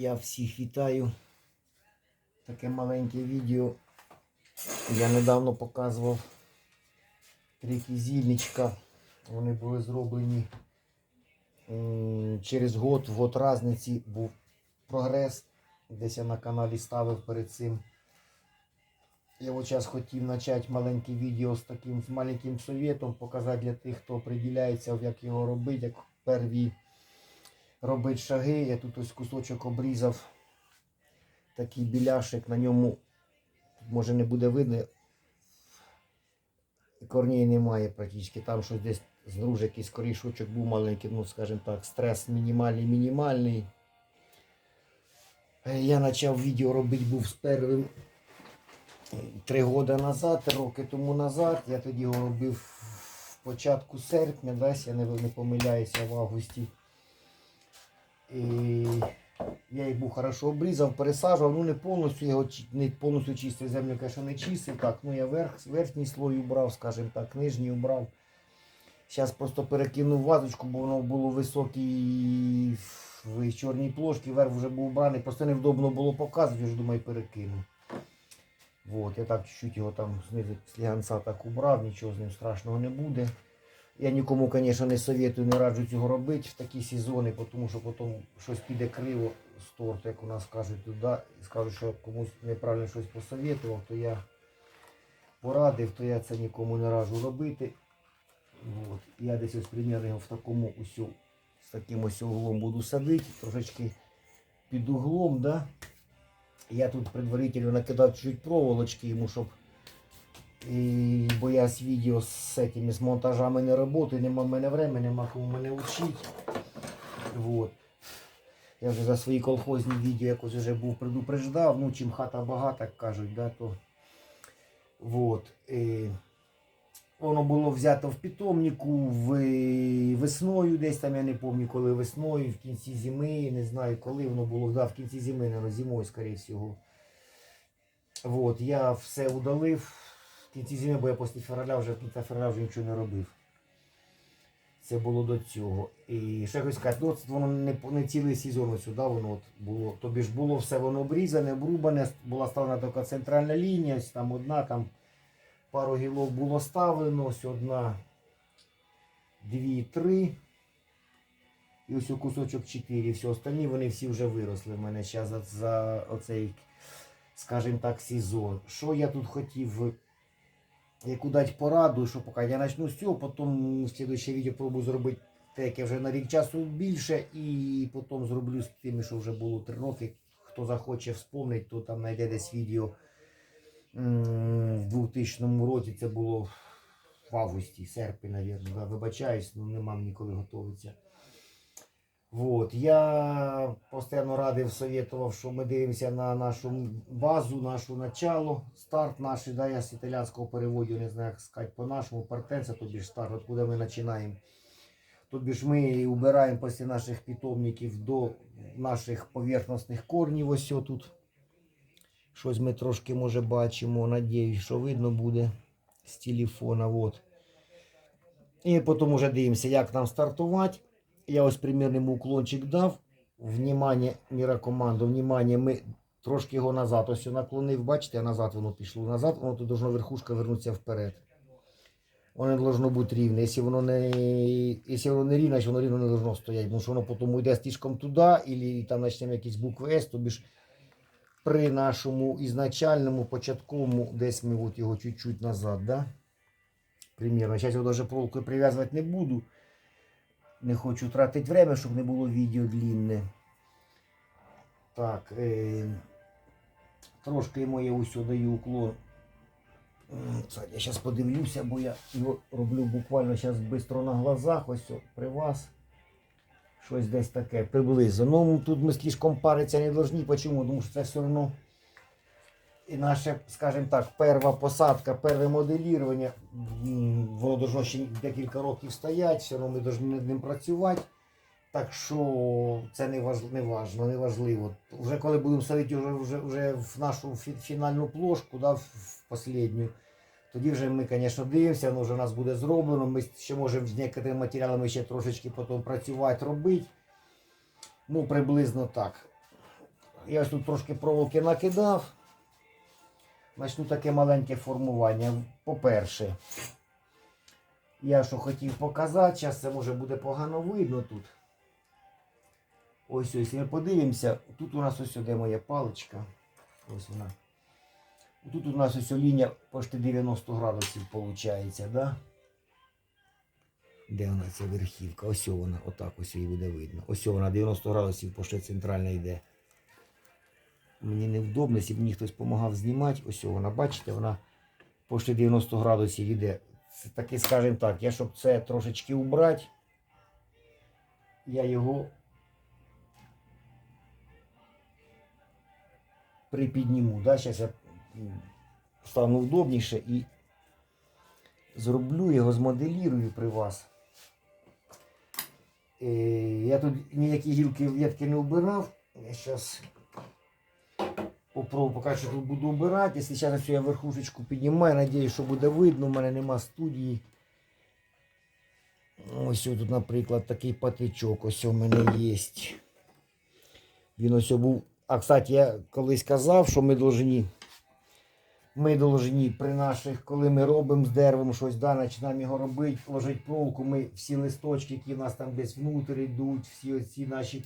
Я всіх вітаю. Таке маленьке відео. Я недавно показував три кізільничка. Вони були зроблені через год, в год разниці був прогрес. Десь я на каналі ставив перед цим. Я зараз хотів почати маленьке відео з таким з маленьким советом, показати для тих, хто приділяється, як його робити, як перві робити шаги. Я тут ось кусочок обрізав такий біляшик, на ньому може не буде видно. Корней немає практично. Там щось десь знуж якийсь корішочок був маленький, ну скажімо так, стрес мінімальний, мінімальний. Я почав відео робити був з первим три роки назад, роки тому назад. Я тоді його робив в початку серпня, десь я не помиляюся в августі. І я їх був хорошо обрізав, пересаджував, ну не повністю його не повністю чистив землю, звісно, не чистив. Так, ну я верх, верхній слой убрав, скажімо так, нижній убрав. Зараз просто перекинув вазочку, бо воно було високий в чорній плошці, верх вже був убраний, просто невдобно було показувати, вже думаю, перекину. Вот, я так чуть-чуть його там знизу сліганця так убрав, нічого з ним страшного не буде. Я нікому, звісно, не советую, не раджу цього робити в такі сезони, тому що потім щось піде криво з торту, як у нас кажуть туди, і скажуть, що комусь неправильно щось посоветував, то я порадив, то я це нікому не раджу робити. От. Я десь ось примерно його в такому усю, з таким ось углом буду садити, трошечки під углом, да? Я тут предварительно накидав чуть проволочки йому, щоб бо я з відео з этими, з монтажами не працюю, нема в мене времени, нема кому мене вчити. Вот. Я вже за свої колхозні відео якось вже був предупреждав, ну чим хата багата, як кажуть, да, то вот. І воно було взято в питомнику в, весною, десь там я не пам'ятаю, коли весною, в кінці зими, не знаю коли воно було, да, в кінці зими, наверное, зимою, скоріше всього. Вот, я все удалив кінці зими, бо я після февраля вже кінця февраля вже нічого не робив. Це було до цього. І ще хочу сказати, ну, воно не, не цілий сезон сюди воно от було. Тобі ж було все воно обрізане, обрубане, була ставлена така центральна лінія, ось там одна, там пару гілок було ставлено, ось одна, дві, три. І ось у кусочок 4. Все остальні вони всі вже виросли в мене зараз за, за оцей, скажімо так, сезон. Що я тут хотів яку дати пораду, що поки я почну з цього, потім слідуюче відео пробую зробити те, яке вже на рік часу більше, і потім зроблю з тими, що вже було 3 роки. Хто захоче вспомнити, то там знайде десь відео в 2000 році. Це було в августі, серпні, мабуть. Вибачаюсь, ну нема мені коли готуватися. Вот. Я постійно радив, советував, що ми дивимося на нашу базу, нашу начало, старт наш, да, я з італійського переводу, не знаю, як сказати по-нашому, партенця, тобі ж старт, откуда ми починаємо. Тобі ж ми убираємо після наших питомників до наших поверхностних корнів, ось тут. Щось ми трошки, може, бачимо, надіюсь, що видно буде з телефона. Вот. І потім вже дивимося, як нам стартувати. Я ось примірний уклончик дав. Внимание, мірокоманду, внимание, ми трошки його назад. Ось я наклонив, бачите, а назад воно пішло. Назад воно тут должно верхушка вернутися вперед. Воно должно бути рівне. Якщо воно не, якщо воно не рівне, значить воно рівно не должно стояти. Тому що воно потім йде стіжком туди, або там почнемо якісь букви С, тобі ж при нашому ізначальному початковому десь ми от його чуть-чуть назад, да? Примірно. Зараз його навіть проволокою прив'язувати не буду. Не хочу тратити время, щоб не було відео длинне. Так, е, трошки йому я ось даю уклон. Я зараз подивлюся, бо я його роблю буквально зараз швидко на глазах, ось при вас. Щось десь таке приблизно. Ну тут ми слишком паритися не повинні. Чому? Тому що це все одно і наше, скажімо так, перша посадка, перше моделірування, воно должно ще декілька років стояти, все одно ми повинні над ним працювати. Так що це не важливо, не важно, не важливо. Вже коли будемо садити вже, вже, вже в нашу фінальну плошку, да, в, последню, тоді вже ми, звісно, дивимося, воно вже у нас буде зроблено. Ми ще можемо з некоторими матеріалами ще трошечки потім працювати, робити. Ну, приблизно так. Я ось тут трошки проволоки накидав. Начну таке маленьке формування. По-перше, я що хотів показати, зараз це може буде погано видно тут. Ось ось, ми подивимося. Тут у нас ось де моя паличка. Ось вона. Тут у нас ось лінія почти 90 градусів виходить, да? Де вона ця верхівка? Ось вона, отак ось її буде видно. Ось вона 90 градусів почти центральна йде. Мені невдобно, якщо мені хтось допомагав знімати, ось вона, бачите, вона почти 90 градусів йде. Це таки, скажімо так, я щоб це трошечки убрати, я його припідніму. Да? Зараз я стану удобніше і зроблю його, змоделірую при вас. Е, Я тут ніякі гілки ветки не вбирав. Я зараз попробую, поки що тут буду вбирати. Якщо зараз я верхушечку піднімаю, надіюсь, що буде видно. У мене нема студії. Ось тут, наприклад, такий патичок. Ось у мене є. Він ось був. А кстати, я колись казав, що ми должні. Ми должні при наших, коли ми робимо з деревом щось, да, починаємо його робити, ложити проволоку, ми всі листочки, які в нас там десь внутрі йдуть, всі оці наші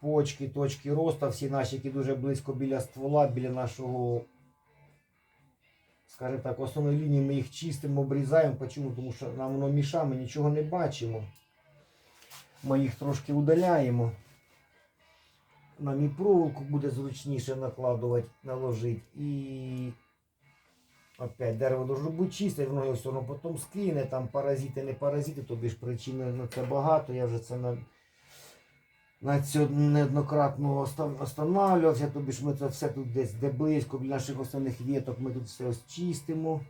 почки, точки росту, всі наші, які дуже близько біля ствола, біля нашого, скажімо так, основної лінії ми їх чистимо, обрізаємо. Почому? Тому що нам воно мішає, ми нічого не бачимо. Ми їх трошки удаляємо. Нам і проволоку буде зручніше накладувати, наложити. І опять дерево должно бути чисте, воно його все одно потім скине, там паразити, не паразити, тобі ж причин на це багато. Я вже це на, на цьому неоднократно оста- останавливався, тобі ж ми це все тут десь де близько, біля наших основних віток, ми тут все чистимо.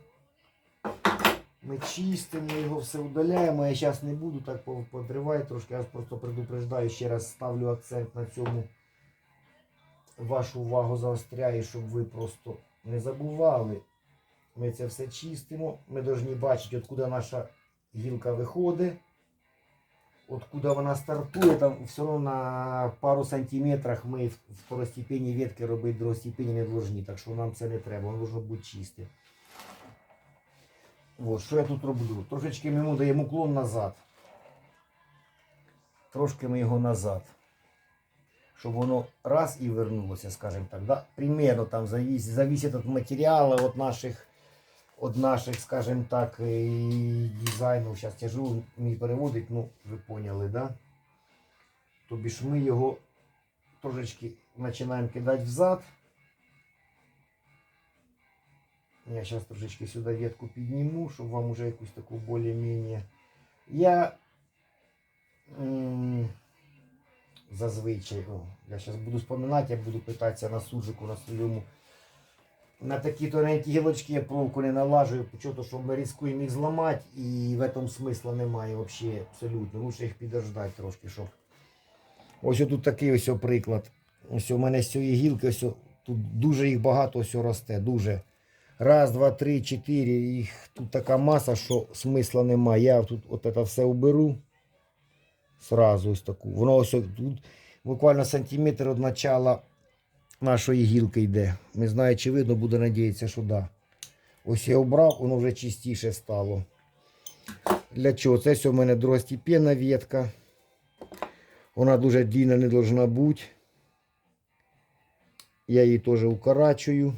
Ми чистимо, його все удаляємо. Я зараз не буду так по- подривати трошки, я просто предупреждаю, ще раз ставлю акцент на цьому. Вашу увагу заостряю, щоб ви просто не забували. Ми це все чистимо. Ми повинні бачити, откуда наша гілка виходить. Откуда вона стартує, там все одно на пару сантиметрах ми второстепенні ветки робити другостепенні не повинні, так що нам це не треба, воно повинно бути чисте. От, що я тут роблю? Трошечки ми йому даємо уклон назад. Трошки ми його назад. Щоб воно раз і вернулося, скажімо так. Да? Примерно там зависит, зависит від матеріалу, від наших, від наших, скажімо так, і дизайну. Зараз тяжело мені переводить, ну ви поняли, да? Тобі ж ми його трошечки починаємо кидати взад. Я зараз трошечки сюди ветку підніму, щоб вам уже якусь таку більш-менш. Я зазвичай, о, я зараз буду споминати, я буду питатися на суджику, на своєму. На такі тоненькі гілочки я проволоку не налажую, почему що ми ризикуємо їх зламати і в цьому смисла немає взагалі абсолютно. Лучше їх підождати трошки, щоб. Ось тут такий ось приклад. Ось у мене з цієї гілки, ось тут дуже їх багато ось росте, дуже. Раз, два, три, чотири. Їх тут така маса, що смисла немає. Я тут от це все уберу. Сразу ось таку. Воно ось тут буквально сантиметр від начала нашої гілки йде. Не знаю, чи видно, буду надіятися, що да. Ось я обрав, воно вже чистіше стало. Для чого? Це все у мене другостепенна ветка. Вона дуже длинна не должна бути. Я її теж укорачую.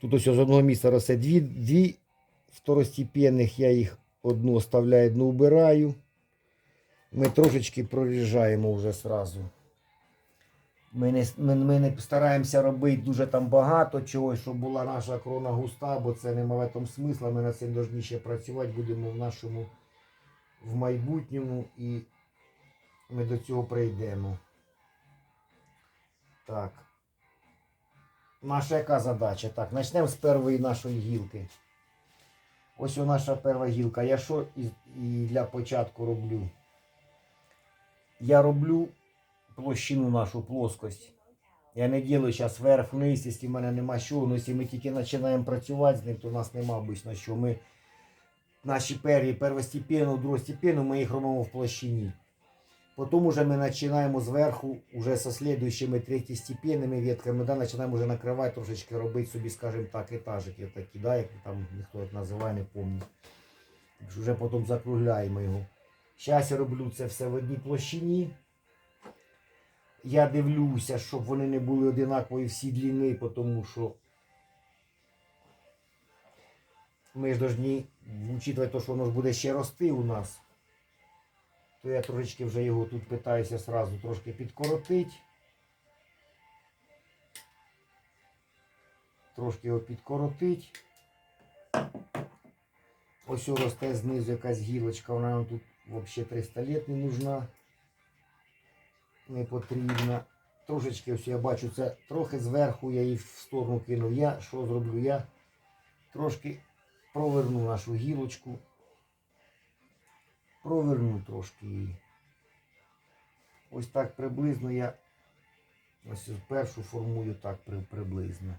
Тут ось з одного місця росте дві, дві второстепенних, я їх одну оставляю, одну убираю. Ми трошечки проріжаємо вже сразу. Ми не, ми, ми не стараємося робити дуже там багато чогось, щоб була наша крона густа, бо це нема в цьому смисла. Ми над цим повинні ще працювати, будемо в нашому в майбутньому і ми до цього прийдемо. Так. Наша яка задача? Так, почнемо з першої нашої гілки. Ось о наша перша гілка. Я що і для початку роблю? Я роблю площину нашу плоскость. Я не ділю зараз вверх вниз, якщо в мене нема що. Ну, якщо ми тільки починаємо працювати з ним, то у нас нема обично що. Ми наші перві первостепенну, другостепенну, ми їх робимо в площині. Потім уже ми починаємо зверху, уже со слідуючими третєстепенними ветками, да, починаємо вже накривати, трошечки робити собі, скажімо так, етажики такі, да, як там ніхто їх називає, не пам'ятаю. Вже потім закругляємо його. Зараз я роблю це все в одній площині. Я дивлюся, щоб вони не були одинакові всі длини, тому що ми ж повинні учитувати, те, що воно ж буде ще рости у нас. То я трошечки вже його тут питаюся сразу трошки підкоротити. Трошки його підкоротити. Ось росте знизу якась гілочка, вона нам тут взагалі 300 літ не нужна. Не потрібна. Трошечки ось я бачу, це трохи зверху я її в сторону кинув. Я що зроблю? Я трошки проверну нашу гілочку. Проверну трошки її. Ось так приблизно я ось першу формую так приблизно.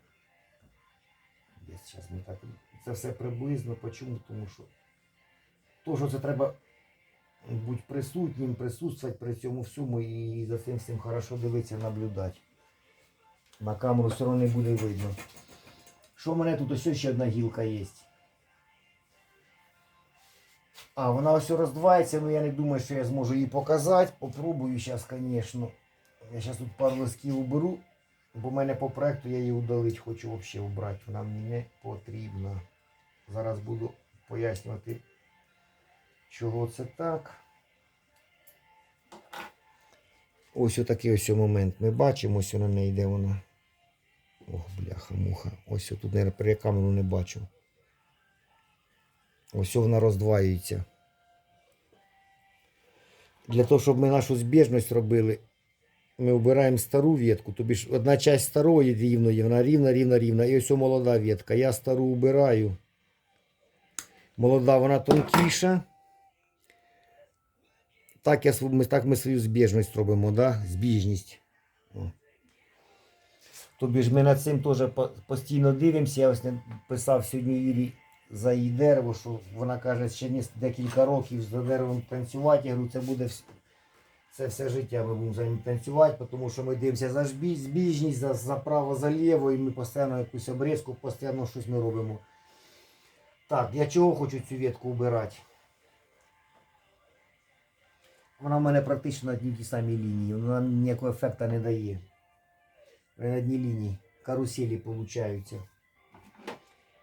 Десь зараз ми так. Це все приблизно. Почому? Тому що то, що це треба бути присутнім, присутствувати при цьому всьому і за цим всім хорошо дивитися, наблюдати. На камеру все одно не буде видно. Що в мене тут ось ще одна гілка є. А, вона ось роздувається, але я не думаю, що я зможу її показати. Попробую зараз, звісно. Я зараз тут пару листків уберу, бо в мене по проекту я її удалити хочу взагалі убрати. Вона мені не потрібна. Зараз буду пояснювати, чого це так. Ось отакий ось момент. Ми бачимо, ось на неї йде вона. Ох, бляха-муха. Ось тут, наверное, при камеру не бачу. Ось вона роздваюється. Для того, щоб ми нашу збіжність робили, ми обираємо стару ветку. Тобі ж одна часть старої рівної, вона рівна, рівна, рівна. І ось молода ветка. Я стару убираю. Молода, вона тонкіша. Так, я, так ми свою збіжність робимо, да? збіжність. Тобі ж ми над цим теж постійно дивимося. Я ось писав сьогодні Ірі за її дерево, що вона каже, ще декілька років за деревом танцювати. Я говорю, це буде це все життя ми будемо за ним танцювати, тому що ми дивимося за збіжність, за, за право, за ліво, і ми постійно якусь обрізку, постійно щось ми робимо. Так, я чого хочу цю ветку убирати? Вона в мене практично на одній тій самій лінії. Вона ніякого ефекту не дає. На одній лінії. Каруселі получаються.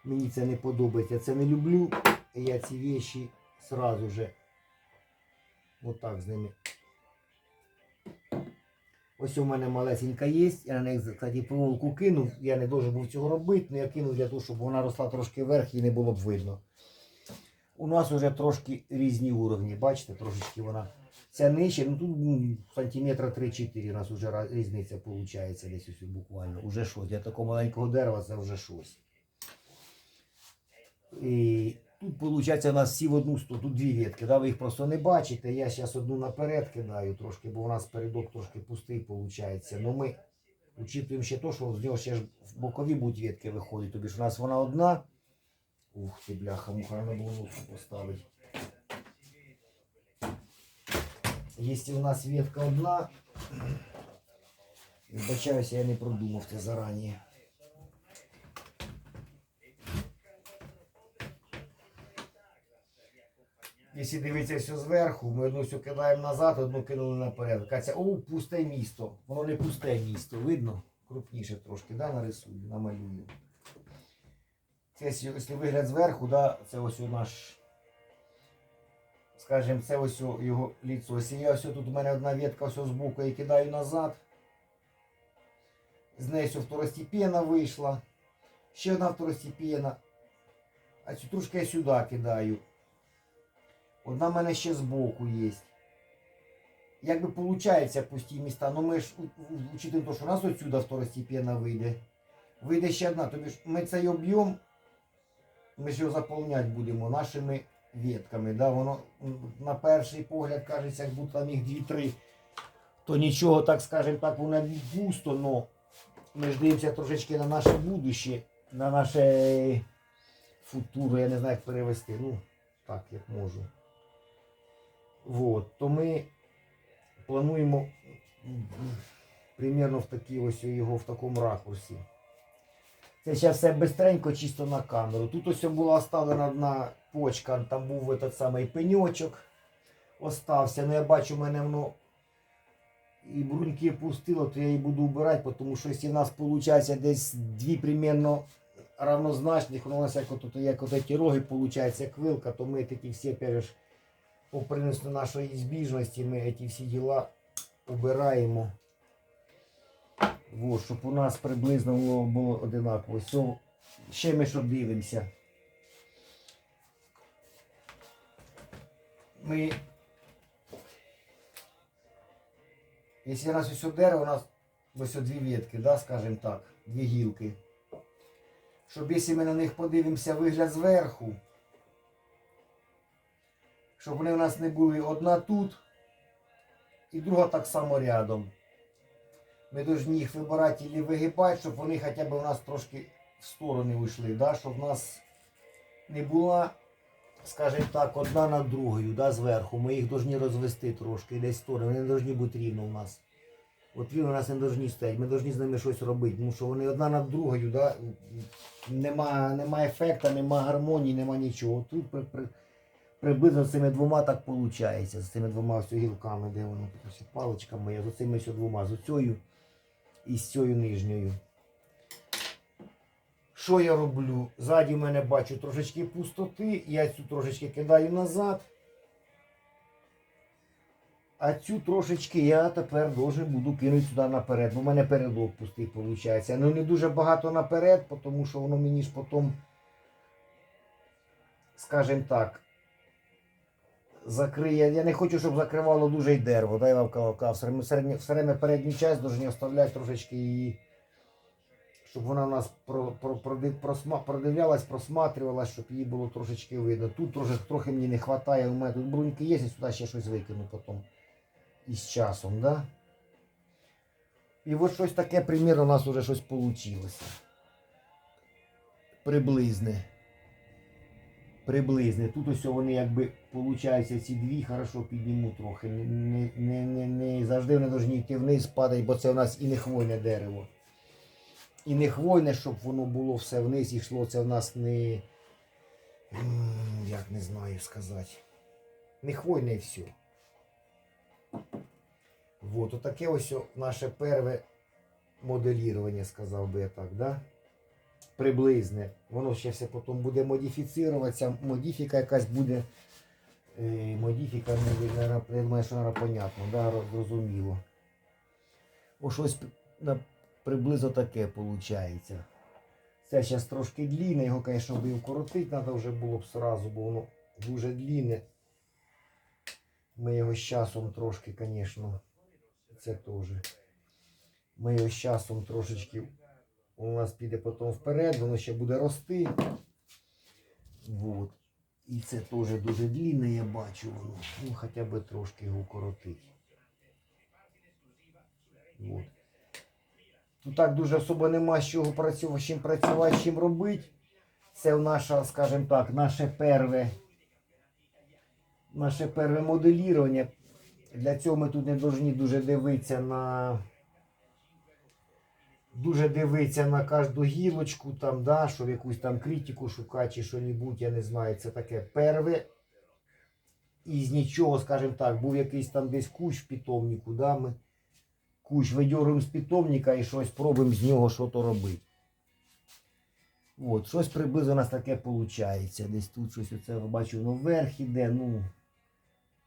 Мені це не подобається. Я це не люблю. Я ці вещі сразу же отак з ними. Ось у мене малесенька є. Я на неї, кстати, проволоку кинув. Я не должен був цього робити, але я кинув для того, щоб вона росла трошки вверх і не було б видно. У нас вже трошки різні уровні. Бачите, трошечки вона. Ця нижче, ну тут м, сантиметра 3-4 у нас вже різниця виходить десь ось буквально. Уже щось. Для такого маленького дерева це вже щось. І тут виходить у нас всі в одну тут дві ветки, да? ви їх просто не бачите. Я зараз одну наперед кидаю трошки, бо у нас передок трошки пустий виходить. Ну ми учитуємо ще те, що з нього ще ж в бокові будуть ветки виходити. Тобі ж у нас вона одна. Ух ти, бляха, муха, на було поставити. Якщо у нас ветка одна, вибачаюся, я не продумав це зарані. Якщо дивитися все зверху, ми одну всю кидаємо назад, одну кинули наперед. Катя, о, пусте місто. Воно не пусте місто, видно? Крупніше трошки, да, нарисую, намалюю. Це якщо вигляд зверху, да, це ось у наш, скажімо, це ось його ліцо. Ось я ось тут у мене одна ветка ось з боку і кидаю назад. З неї ось второстепенна вийшла. Ще одна второстепенна. А цю трошки я сюди кидаю. Одна в мене ще збоку є. Якби виходить пусті міста, ну ми ж у- у- учитуємо, те, що у нас отсюда второстепенна вийде. Вийде ще одна. Тобі ж ми цей об'єм, ми ж його заповняти будемо нашими ветками. Да? Воно на перший погляд кажеться, як будто там їх дві-три. То нічого, так скажемо так, воно густо, но ми ж дивимося трошечки на наше будуще, на наше футуру, я не знаю, як перевести. Ну, так, як можу. Вот, то ми плануємо примерно в такій ось його в такому ракурсі. Це зараз все бистренько, чисто на камеру. Тут ось була оставлена одна почка, там був этот самий пеньочок. Остався. Ну я бачу, в мене воно і бруньки пустило, то я її буду вбирати, тому що якщо в нас виходить десь дві примерно равнозначних, воно у нас як от, як от ці роги виходить, як вилка, то ми такі всі опять по принципу нашої збіжності, ми ці всі діла убираємо. Вот, щоб у нас приблизно було одинаково. Все, ще ми що дивимося. Ми. Якщо у нас ось дерево, у нас ось дві ветки, да, скажімо так, дві гілки. Щоб якщо ми на них подивимося вигляд зверху, щоб вони у нас не були одна тут і друга так само рядом. Ми повинні їх вибирати і вигибати, щоб вони хоча б у нас трошки в сторони вийшли, да? щоб в нас не була, скажімо так, одна над другою, да, зверху. Ми їх повинні розвести трошки десь в сторону. Вони не повинні бути рівно у нас. От рівно у нас не повинні стояти. Ми повинні з ними щось робити, тому що вони одна над другою, да? нема, нема ефекту, нема гармонії, нема нічого. Тут при, при, приблизно з цими двома так виходить. З цими двома гілками, де воно тут ось паличка моя, з цими двома, з оцею і з цією нижньою. Що я роблю? Ззаді в мене бачу трошечки пустоти, я цю трошечки кидаю назад. А цю трошечки я тепер должен буду кинути сюди наперед. Бо в мене передок пустий виходить. Ну не дуже багато наперед, тому що воно мені ж потім, скажімо так, закриє. Я не хочу, щоб закривало дуже й дерево. Да, я вам казав, все время- передню часть повинні оставляти трошечки її, щоб вона у нас про, про, просма, продивлялась, просматрювалась, щоб її було трошечки видно. Тут трохи, трохи мені не вистачає, у мене тут бруньки є, і сюди ще щось викину потім із часом. Да? І от щось таке, примірно, у нас вже щось вийшло. Приблизне. Приблизне. Тут ось вони якби получаються ці дві, хорошо підніму трохи. Не, не, не, не, завжди вони повинні йти вниз, падати, бо це у нас і не хвойне дерево. І не хвойне, щоб воно було все вниз і йшло. Це у нас не. Як не знаю сказати. Не хвойне і все. Вот, отаке ось наше перше моделірування, сказав би я так, да? Приблизне. Воно ще все потім буде модифіціруватися. Модифіка якась буде. Е, наверно, я думаю, що вона понятно, да, зрозуміло. О, щось приблизно таке виходить. Це зараз трошки длінне, його, звісно, би вкоротити треба вже було б сразу, бо воно дуже длінне. Ми його з часом трошки, звісно, це теж. Ми його з часом трошечки у нас піде потім вперед, воно ще буде рости. Вот. І це теж дуже длинне, я бачу воно. Ну, хоча б трошки його укоротить. Вот. Тут так дуже особо нема з чого працювати, чим працювати, чим робити. Це наша, скажімо так, наше перве, наше перве моделірування. Для цього ми тут не повинні дуже дивитися на дуже дивитися на кожну гілочку, там, да, щоб якусь там критику шукати чи що-небудь, я не знаю, це таке перве. І з нічого, скажімо так, був якийсь там десь кущ в питомнику, да, ми кущ видьоруємо з питомника і щось пробуємо з нього щось робити. От, щось приблизно у нас таке виходить. Десь тут щось оце бачу, воно вверх іде, ну.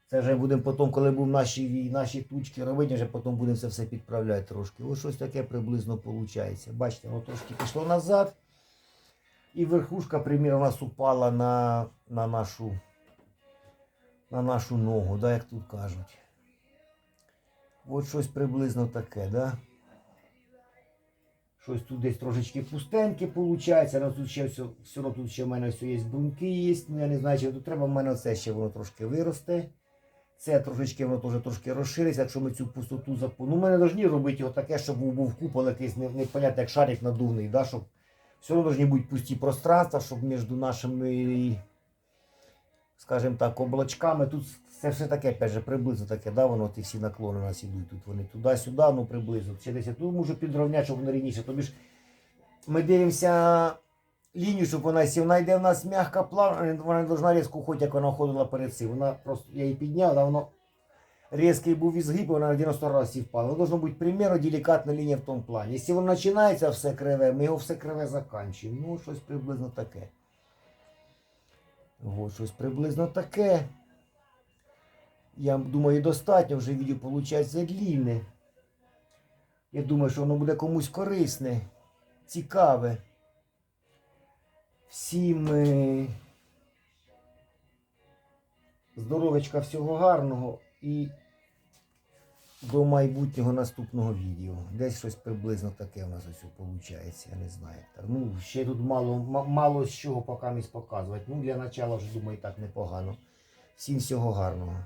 Це вже будемо потім, коли будемо наші, наші тучки робити, вже потім будемо це все підправляти трошки. Ось щось таке приблизно виходить. Бачите, воно трошки пішло назад. І верхушка, примірно, у упала на, на, нашу, на нашу ногу, да, як тут кажуть. От щось приблизно таке, да? Щось тут десь трошечки пустеньке виходить, але тут ще все, все одно тут ще в мене все є бруньки є. Ну я не знаю, чи тут треба, в мене це ще воно трошки виросте. Це трошечки воно теж трошки розшириться, якщо ми цю пустоту запу. Ну, ми не повинні робити його таке, щоб був, купол якийсь не- непонятно, як шарик надувний, да? щоб все одно повинні бути пусті пространства, щоб між нашими скажімо так, облачками. Тут це все таке, опять же, приблизно таке, да, воно ті всі наклони у нас ідуть. Тут вони туди-сюди, ну приблизно. Ще десь тут можу підровняти, щоб воно рівніше. Тобі ж ми дивимося лінію, щоб вона, якщо вона йде в нас м'яка плавна, вона не должна різко уходити, як вона ходила перед цим. Вона просто, я її підняв, а воно різкий був ізгиб, вона на 90 разів впала. Воно должно бути примерно делікатна лінія в тому плані. Якщо воно починається все криве, ми його все криве заканчуємо. Ну, щось приблизно таке. Ось щось приблизно таке. Я думаю, достатньо вже відео виходить длінне. Я думаю, що воно буде комусь корисне, цікаве. Всім здоровечка, всього гарного і до майбутнього наступного відео. Десь щось приблизно таке у нас ось виходить, я не знаю. Ну, ще тут мало, мало з чого поки показувати. Ну, для начала вже думаю, так непогано. Всім всього гарного.